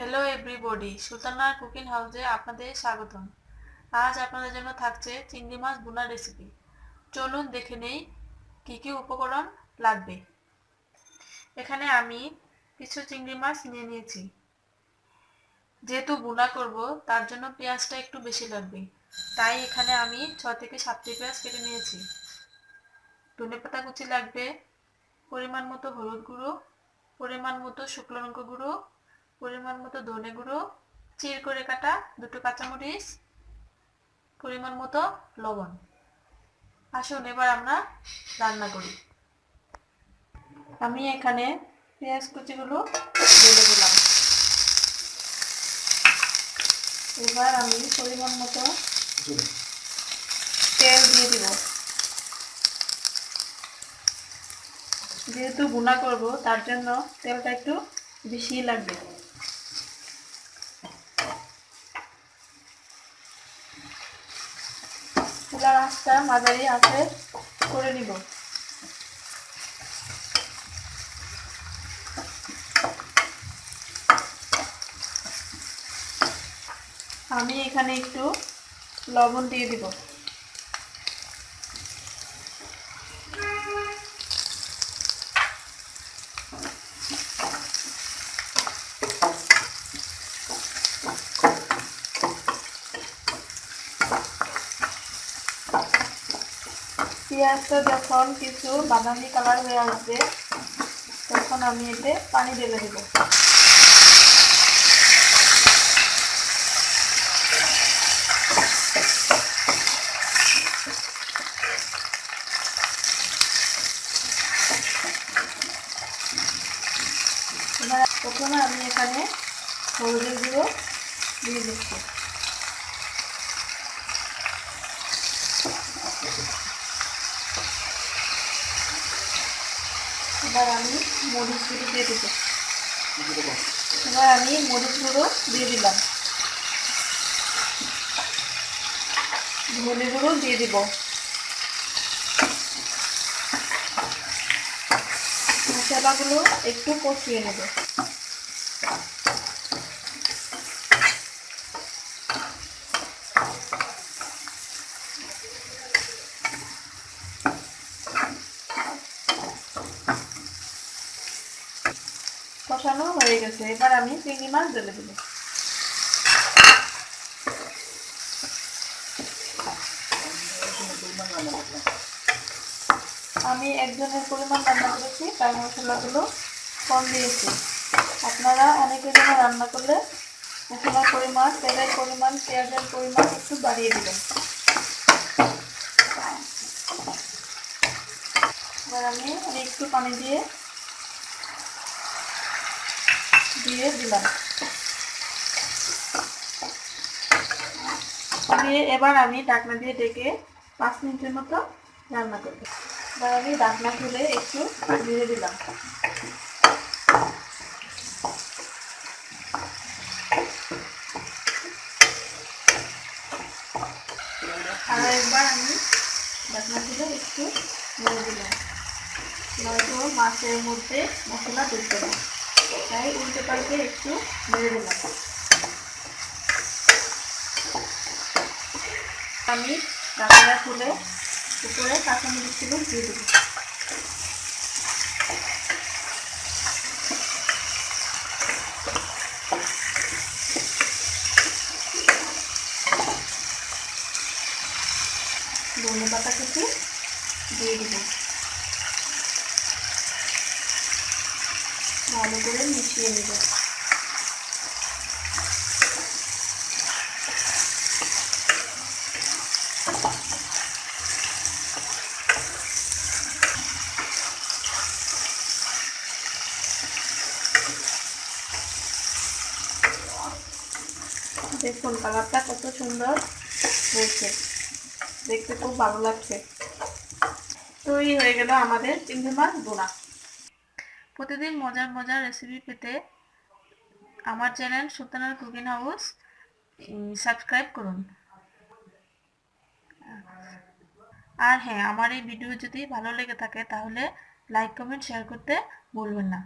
Hello everybody সুলতানার cooking হাউসে আপনাদের স্বাগতম। আজ আপনাদের জন্য থাকছে চিংড়ি মাছ বোনা রেসিপি চলুন দেখে নেই কী কী উপকরণ লাগবে। এখানে আমি কিছু চিংড়ি মাছ নিয়ে নিয়েছি। যেহেতু বোনা করব, তার জন্য পেঁয়াজটা একটু বেশি লাগবে। তাই এখানে আমি ছ থেকে সাতটি পেঁয়াজ কেটে নিয়েছি। ধনে পাতা কুচি লাগবে, পরিমাণ মতো হলুদ গুঁড়ো, পরিমাণ মতো শুকনো লঙ্কা গুঁড়ো পরিমাণ মতো ধনে গুঁড়ো চির করে কাটা দুটো কাঁচামরিচ পরিমাণ মতো লবণ। আসুন এবার আমরা রান্না করি। আমি এখানে পেঁয়াজ কুচিগুলো ঢেলে দিলাম। এবার আমি পরিমাণ মতো তেল দিয়ে দিব। যেহেতু গুণা করব তার জন্য তেলটা একটু বেশি লাগবে। চুলার আঁচটা মাঝারি আঁচে করে নিব। আমি এখানে একটু লবণ দিয়ে দিব। পেঁয়াজটা যখন কিছু বাদামি কালার হয়ে আসবে, তখন আমি এতে পানি ঢেলে দেব। প্রথমে আমি এখানে হলুদের গুঁড়ো দিয়ে দিচ্ছি। এবার আমি মরিচ গুঁড়ো দিয়ে দেবো। এবার আমি মরিচ গুঁড়ো দিয়ে দিলাম। ধনে গুঁড়ো দিয়ে দিব। মশলাগুলো একটু কষিয়ে নেব। কষানো হয়ে গেছে। এবার আমি চিংড়ি মাছ ঢেলে দেবো। আমি একজনের পরিমাণ রান্না করেছি তাই মশলাগুলো কম দিয়েছি। আপনারা অনেকের জন্য রান্না করলে মশলার পরিমাণ, তেলের পরিমাণ, পেঁয়াজের পরিমাণ একটু বাড়িয়ে দেবেন। এবার আমি একটু পানি দিয়ে দিয়ে দিলাম। দিয়ে এবার আমি ঢাকনা দিয়ে ডেকে পাঁচ মিনিটের মতো রান্না করব। এবার আমি ঢাকনা খুলে একটু দিয়ে দিলাম। আর একবার আমি ঢাকনা খুলে একটু নেড়ে দিলাম। নয়তো মাছের মধ্যে মশলা ঢুকবে না তাই উল্টে পাল্টে একটু মেরে দিলাম আমি ঢাকাটা খুলে উপরে কাঁচামরিচগুলো দিয়ে দেবো। ধনে পাতা কিছু দিয়ে দেবো। ভালো করে মিশিয়ে নেব। দেখুন, কালারটা কত সুন্দর হয়েছে। দেখতে খুব ভালো লাগছে। তৈরি হয়ে গেল আমাদের চিংড়ি মাছ বোনা প্রতিদিন মজার মজার রেসিপি পেতে আমার চ্যানেল সুলতানার কুকিং হাউস সাবস্ক্রাইব করুন। আর হ্যাঁ আমার এই ভিডিও যদি ভালো লেগে থাকে, তাহলে লাইক কমেন্ট শেয়ার করতে ভুলবেন না।